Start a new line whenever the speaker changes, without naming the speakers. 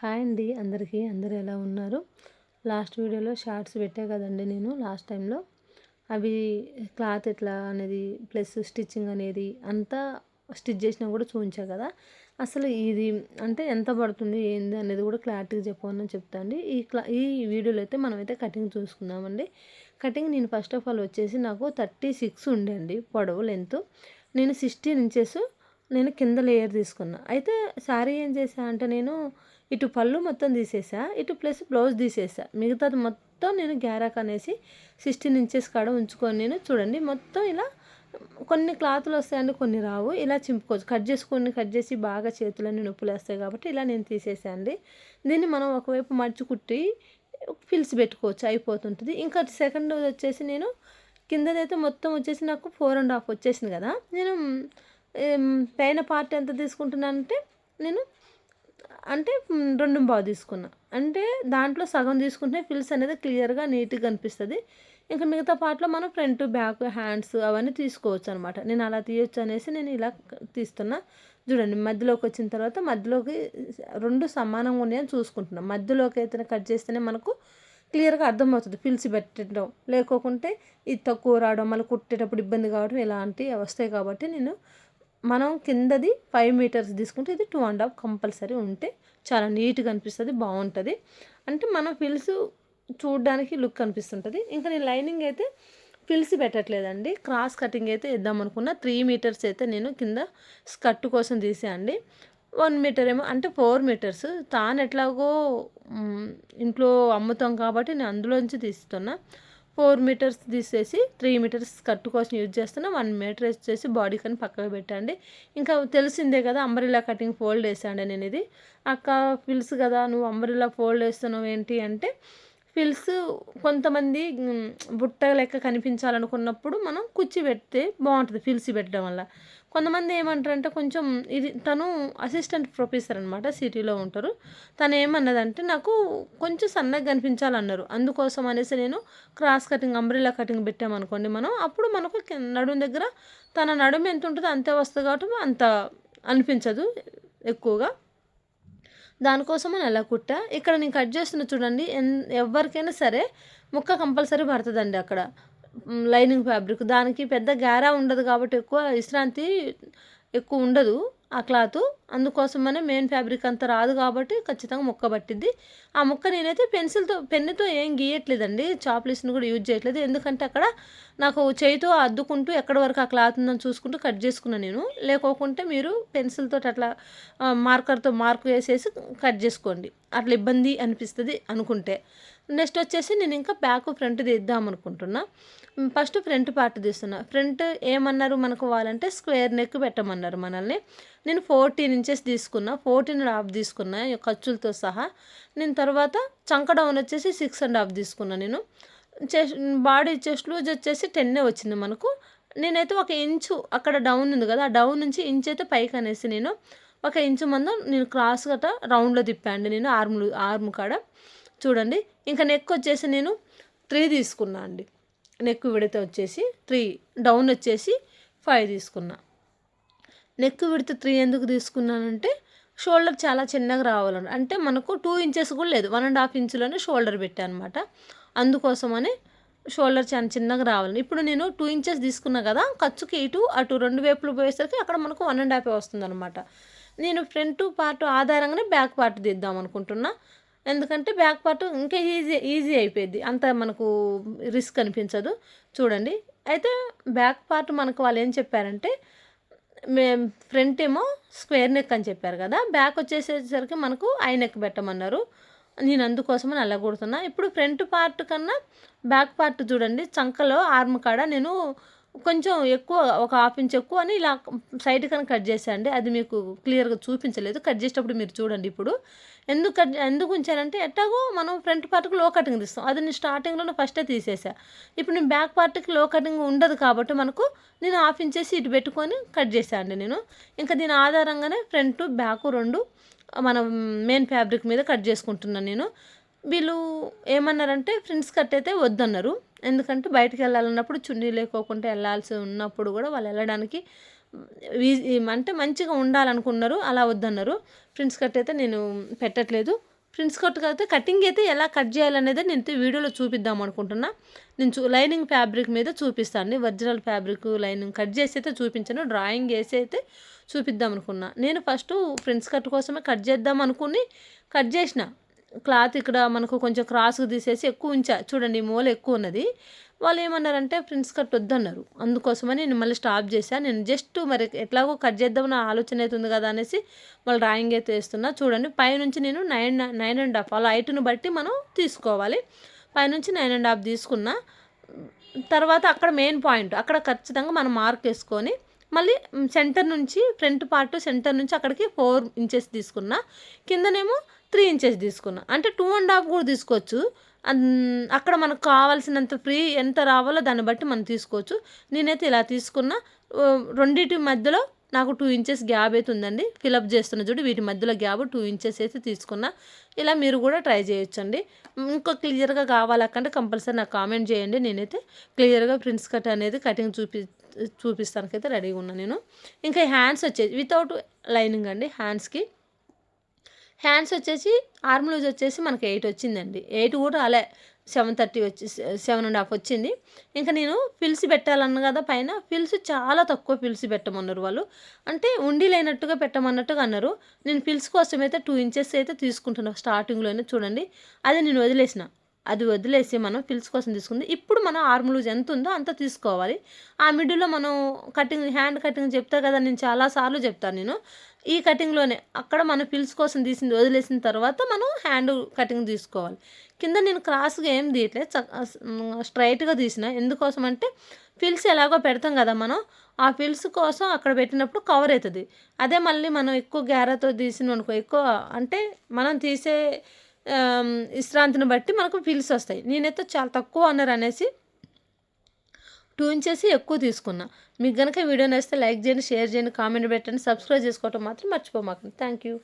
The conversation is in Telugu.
హాయ్ అండి అందరికీ. అందరు ఎలా ఉన్నారు? లాస్ట్ వీడియోలో షార్ట్స్ పెట్టా కదండి నేను లాస్ట్ టైంలో. అవి క్లాత్ ఎట్లా అనేది ప్లస్ స్టిచ్చింగ్ అనేది అంతా స్టిచ్ చేసినా కూడా చూపించా కదా. అసలు ఇది అంటే ఎంత పడుతుంది ఏంది అనేది కూడా క్లారిటీగా చెప్పమని చెప్తా అండి. ఈ క్లా ఈ వీడియోలో అయితే మనమైతే కటింగ్ చూసుకుందామండి. కటింగ్ నేను ఫస్ట్ ఆఫ్ ఆల్ వచ్చేసి నాకు థర్టీ సిక్స్ ఉండే అండి పొడవు లెంత్. నేను సిక్స్టీన్ ఇంచెస్ నేను కింద లేయర్ తీసుకున్నా. అయితే శారీ ఏం చేసా అంటే నేను ఇటు పళ్ళు మొత్తం తీసేసా ఇటు ప్లస్ బ్లౌజ్ తీసేసా. మిగతాది మొత్తం నేను గ్యారాక్ అనేసి సిక్స్టీన్ ఇంచెస్ కాడ ఉంచుకొని నేను చూడండి మొత్తం ఇలా కొన్ని క్లాత్లు వస్తాయండి కొన్ని రావు. ఇలా చింపుకోవచ్చు. కట్ చేసుకొని కట్ చేసి బాగా చేతులన్నీ నొప్పులు వస్తాయి కాబట్టి ఇలా నేను తీసేసాండి దీన్ని మనం ఒకవైపు మడిచి కుట్టి పిలిచి పెట్టుకోవచ్చు అయిపోతుంటుంది. ఇంకా సెకండ్ వచ్చేసి నేను కిందదైతే మొత్తం వచ్చేసి నాకు ఫోర్ అండ్ హాఫ్ వచ్చేసింది కదా. నేను పైన పార్ట్ ఎంత తీసుకుంటున్నానంటే నేను అంటే రెండు బాగా తీసుకున్నా. అంటే దాంట్లో సగం తీసుకుంటే ఫిల్స్ అనేది క్లియర్గా నీట్గా కనిపిస్తుంది. ఇంకా మిగతా పార్ట్లో మనం ఫ్రంట్ బ్యాక్ హ్యాండ్స్ అవన్నీ తీసుకోవచ్చు అనమాట నేను అలా తీయొచ్చు అనేసి నేను ఇలా తీస్తున్నా. చూడండి మధ్యలోకి వచ్చిన తర్వాత మధ్యలోకి రెండు సమానంగా ఉన్నాయని చూసుకుంటున్నాం. మధ్యలోకి అయితే కట్ చేస్తేనే మనకు క్లియర్గా అర్థమవుతుంది పిలిచి పెట్టడం. లేకోకుంటే ఇది తక్కువ రావడం మళ్ళీ కుట్టేటప్పుడు ఇబ్బంది కావడం ఇలాంటివి వస్తాయి కాబట్టి నేను మనం కిందది ఫైవ్ మీటర్స్ తీసుకుంటే ఇది టూ అండ్ హాఫ్ కంపల్సరీ ఉంటే చాలా నీట్గా అనిపిస్తుంది బాగుంటుంది. అంటే మన ఫిల్స్ చూడడానికి లుక్ అనిపిస్తుంటుంది. ఇంకా నేను లైనింగ్ అయితే ఫిల్స్ పెట్టట్లేదండి. క్రాస్ కటింగ్ అయితే ఇద్దాం అనుకున్న. త్రీ మీటర్స్ అయితే నేను కింద స్కర్ట్ కోసం తీసేయండి వన్ మీటర్ ఏమో అంటే ఫోర్ మీటర్స్ తాను ఎట్లాగో ఇంట్లో అమ్ముతాం కాబట్టి నేను అందులోంచి తీస్తున్నా. ఫోర్ మీటర్స్ తీసేసి త్రీ మీటర్స్ కట్టు కోసం యూజ్ చేస్తున్నా. వన్ మీటర్ వచ్చేసి బాడీ కానీ పక్కకు పెట్టండి. ఇంకా తెలిసిందే కదా అంబరిలా కటింగ్ ఫోల్డ్ వేసాండి నేను ఇది. అక్క ఫిల్స్ కదా నువ్వు అంబరిలా ఫోల్డ్ వేస్తున్నావు ఏంటి అంటే ఫిల్స్ కొంతమంది బుట్ట లెక్క కనిపించాలనుకున్నప్పుడు మనం కుచ్చి పెడితే బాగుంటుంది ఫిల్స్ పెట్టడం వల్ల. కొంతమంది ఏమంటారంటే కొంచెం ఇది తను అసిస్టెంట్ ప్రొఫెసర్ అనమాట సిటీలో ఉంటారు. తను ఏమన్నదంటే నాకు కొంచెం సన్నగా కనిపించాలన్నారు. అందుకోసం అనేసి నేను క్రాస్ కటింగ్ అంబ్రిల్లా కటింగ్ పెట్టామనుకోండి మనం అప్పుడు మనకు నడుము దగ్గర తన నడుము ఎంత ఉంటుందో అంతే వస్తుంది కాబట్టి అంత అనిపించదు ఎక్కువగా. దానికోసం అని ఎలా కుట్టా. ఇక్కడ నేను కట్ చేస్తున్న చూడండి ఎవరికైనా సరే ముక్క కంపల్సరీ పడుతుందండి అక్కడ. Lining fabric. దానికి పెద్ద గారా ఉండదు కాబట్టి ఎక్కువ విశ్రాంతి ఎక్కువ ఉండదు ఆ క్లాత్. అందుకోసమనే మెయిన్ ఫ్యాబ్రిక్ అంత రాదు కాబట్టి ఖచ్చితంగా ముక్క పట్టిద్ది. ఆ ముక్క నేనైతే పెన్సిల్తో పెన్నుతో ఏం గీయట్లేదండి. చాప్లిస్ని కూడా యూజ్ చేయట్లేదు. ఎందుకంటే అక్కడ నాకు చేయితో అద్దుకుంటూ ఎక్కడి వరకు ఆ క్లాత్ ఉందని చూసుకుంటూ కట్ చేసుకున్నాను నేను. లేకోకుంటే మీరు పెన్సిల్తో అట్లా మార్కర్తో మార్క్ వేసేసి కట్ చేసుకోండి. అట్లా ఇబ్బంది అనిపిస్తుంది అనుకుంటే. నెక్స్ట్ వచ్చేసి నేను ఇంకా బ్యాక్ ఫ్రంట్ తీద్దాం అనుకుంటున్నా. ఫస్ట్ ఫ్రంట్ పార్ట్ తీస్తున్నా ఫ్రంట్ ఏమన్నారు మనకు కావాలంటే స్క్వేర్ నెక్ పెట్టమన్నారు మనల్ని. నేను ఫోర్టీన్ ఇంచెస్ తీసుకున్నా. ఫోర్టీన్ అండ్ హాఫ్ తీసుకున్నా ఖర్చులతో సహా. నేను తర్వాత చంక డౌన్ వచ్చేసి సిక్స్ అండ్ హాఫ్ తీసుకున్నా నేను. చెస్ట్ బాడీ చెస్ట్ లూజ్ వచ్చేసి టెన్నే వచ్చింది మనకు. నేనైతే ఒక ఇంచు అక్కడ డౌన్ ఉంది కదా ఆ డౌన్ నుంచి ఇంచ్ అయితే పైకి అనేసి నేను ఒక ఇంచు మందం నేను క్రాస్ గట్ట రౌండ్లో తిప్పాండి నేను ఆర్మ్ ఆర్మ్ కాడ. చూడండి. ఇంకా నెక్ వచ్చేసి నేను త్రీ తీసుకున్నా అండి. నెక్ విడత వచ్చేసి త్రీ డౌన్ వచ్చేసి ఫైవ్ తీసుకున్నా. నెక్ విడత త్రీ ఎందుకు తీసుకున్నానంటే షోల్డర్ చాలా చిన్నగా రావాలని అంటే మనకు టూ ఇంచెస్ కూడా లేదు. వన్ అండ్ హాఫ్ ఇంచులోనే షోల్డర్ పెట్టాను అనమాట అందుకోసమని షోల్డర్ చాలా చిన్నగా రావాలని ఇప్పుడు నేను టూ ఇంచెస్ తీసుకున్నా కదా ఖర్చుకి ఇటు అటు రెండు వైపులు పోయేసరికి అక్కడ మనకు వన్ అండ్ హాఫ్ వస్తుంది అనమాట నేను ఫ్రంట్ పార్ట్ ఆధారంగానే బ్యాక్ పార్ట్ తీద్దాం అనుకుంటున్నా. ఎందుకంటే బ్యాక్ పార్ట్ ఇంకా ఈజీ ఈజీ అయిపోయింది అంత మనకు రిస్క్ అనిపించదు. చూడండి. అయితే బ్యాక్ పార్ట్ మనకు వాళ్ళు ఏం చెప్పారంటే మేము ఫ్రంట్ ఏమో స్క్వేర్ నెక్ అని చెప్పారు కదా. బ్యాక్ వచ్చేసేసరికి మనకు ఐ నెక్ పెట్టమన్నారు. నేను అందుకోసమని అలా కుడుతున్నా ఇప్పుడు ఫ్రంట్ పార్ట్ కన్నా బ్యాక్ పార్ట్ చూడండి చంకలో ఆర్మ్ కాడ నేను కొంచెం ఎక్కువ ఒక హాఫ్ ఇంచ్ ఎక్కువ అని ఇలా సైడ్ కన్నా కట్ చేశాండి అది మీకు క్లియర్గా చూపించలేదు. కట్ చేసేటప్పుడు మీరు చూడండి ఇప్పుడు. ఎందుకు కట్ ఎందుకు ఉంచానంటే ఎట్టాగో మనం ఫ్రంట్ పార్ట్కి లో కటింగ్ తీస్తాం. అది నేను స్టార్టింగ్లోనే ఫస్టే తీసేసా ఇప్పుడు నేను బ్యాక్ పార్ట్కి లో కటింగ్ ఉండదు కాబట్టి మనకు నేను హాఫ్ ఇంచేసి ఇటు పెట్టుకొని కట్ చేశాను నేను. ఇంకా దీని ఆధారంగానే ఫ్రంట్ బ్యాక్ రెండు మనం మెయిన్ ఫ్యాబ్రిక్ మీద కట్ చేసుకుంటున్నాను నేను. వీళ్ళు ఏమన్నారంటే ఫ్రెండ్స్ కట్ అయితే వద్దన్నారు. ఎందుకంటే బయటకు వెళ్ళాలన్నప్పుడు చున్నీ లేకోకుండా వెళ్ళాల్సి ఉన్నప్పుడు కూడా వాళ్ళు వెళ్ళడానికి అంటే మంచిగా ఉండాలనుకున్నారు అలా వద్దన్నారు. ప్రిన్స్ కట్ అయితే నేను పెట్టట్లేదు. ప్రిన్స్ కట్ అయితే కటింగ్ అయితే ఎలా కట్ చేయాలనేది నేను వీడియోలో చూపిద్దాం అనుకుంటున్నా. నేను చూ లైనింగ్ ఫ్యాబ్రిక్ మీద చూపిస్తాను. ఒరిజినల్ ఫ్యాబ్రిక్ లైనింగ్ కట్ చేసి అయితే చూపించాను. డ్రాయింగ్ వేసి అయితే చూపిద్దాం అనుకున్నా. నేను ఫస్ట్ ప్రిన్స్ కట్ కోసమే కట్ చేద్దాం అనుకుని కట్ చేసిన. క్లాత్ ఇక్కడ మనకు కొంచెం క్రాస్గా తీసేసి ఎక్కువ ఉంచా. చూడండి మూల ఎక్కువ ఉన్నది. వాళ్ళు ఏమన్నారంటే ప్రిన్స్ కట్ వద్దన్నారు. అందుకోసమని నేను మళ్ళీ స్టాప్ చేశాను నేను జస్ట్ మరి ఎట్లాగో కట్ చేద్దామని ఆలోచన అవుతుంది కదా అనేసి మళ్ళీ డ్రాయింగ్ అయితే వేస్తున్నా. చూడండి పైనుంచి నేను నైన్ నైన్ అండ్ హాఫ్ అలా హైట్ను బట్టి మనం తీసుకోవాలి. పైనుంచి నైన్ అండ్ హాఫ్ తీసుకున్నా. తర్వాత అక్కడ మెయిన్ పాయింట్ అక్కడ ఖచ్చితంగా మనం మార్క్ వేసుకొని మళ్ళీ సెంటర్ నుంచి ఫ్రంట్ పార్ట్ సెంటర్ నుంచి అక్కడికి ఫోర్ ఇంచెస్ తీసుకున్నా. కిందనేమో త్రీ ఇంచెస్ తీసుకున్నా. అంటే టూ అండ్ హాఫ్ కూడా తీసుకోవచ్చు. అక్కడ మనకు కావాల్సినంత ఫ్రీ ఎంత రావాలో దాన్ని బట్టి మనం తీసుకోవచ్చు. నేనైతే ఇలా తీసుకున్నా. రెండింటి మధ్యలో నాకు టూ ఇంచెస్ గ్యాప్ అయితే ఉందండి. ఫిలప్ చేస్తున్న చూడు వీటి మధ్యలో గ్యాప్ టూ ఇంచెస్ అయితే తీసుకున్నా. ఇలా మీరు కూడా ట్రై చేయొచ్చండి. ఇంకా క్లియర్గా కావాలకంటే కంపల్సరీ నాకు కామెంట్ చేయండి. నేనైతే క్లియర్గా ప్రిన్స్ కట్ అనేది కటింగ్ చూపి చూపిస్తానికైతే రెడీగా ఉన్నాను నేను. ఇంకా హ్యాండ్స్ వచ్చేసి వితౌట్ లైనింగ్ అండి హ్యాండ్స్కి హ్యాండ్స్ వచ్చేసి ఆర్మ్ లూజ్ వచ్చేసి మనకి ఎయిట్ వచ్చిందండి. ఎయిట్ కూడా అలా సెవెన్ థర్టీ వచ్చి సెవెన్ అండ్ హాఫ్ వచ్చింది. ఇంకా నేను పిల్స్ పెట్టాలన్న కదా పైన పిల్స్ చాలా తక్కువ పిల్స్ పెట్టమన్నారు వాళ్ళు. అంటే ఉండి లేనట్టుగా పెట్టమన్నట్టుగా అన్నారు. నేను పిల్స్ కోసం అయితే టూ ఇంచెస్ అయితే తీసుకుంటున్నాను స్టార్టింగ్లోనే చూడండి. అది నేను వదిలేసిన. అది వదిలేసి మనం ఫిల్స్ కోసం తీసుకుంది. ఇప్పుడు మనం ఆర్మ్ లూజ్ ఎంత ఉందో అంత తీసుకోవాలి. ఆ మిడిల్లో మనం కటింగ్ హ్యాండ్ కటింగ్ చెప్తా కదా నేను చాలాసార్లు చెప్తాను నేను. ఈ కటింగ్లోనే అక్కడ మనం ఫిల్స్ కోసం తీసింది వదిలేసిన తర్వాత మనం హ్యాండ్ కటింగ్ తీసుకోవాలి. కింద నేను క్రాస్గా ఏం తీయట్లేదు. స్ట్రైట్గా తీసిన. ఎందుకోసం అంటే ఫిల్స్ ఎలాగో పెడతాం కదా మనం ఆ ఫిల్స్ కోసం అక్కడ పెట్టినప్పుడు కవర్ అవుతుంది అదే మళ్ళీ మనం ఎక్కువ గ్యారాతో తీసిన అనుకో ఎక్కువ అంటే మనం తీసే విశ్రాంతిని బట్టి మనకు పిల్స్ వస్తాయి. నేనైతే చాలా తక్కువ అన్నారు అనేసి టూ ఇంచెస్ ఎక్కువ తీసుకున్నా. మీకు కనుక వీడియో నచ్చితే లైక్ చేయండి షేర్ చేయండి కామెంట్ పెట్టండి సబ్స్క్రైబ్ చేసుకోవటం మాత్రం మర్చిపోమాకండి. Thank you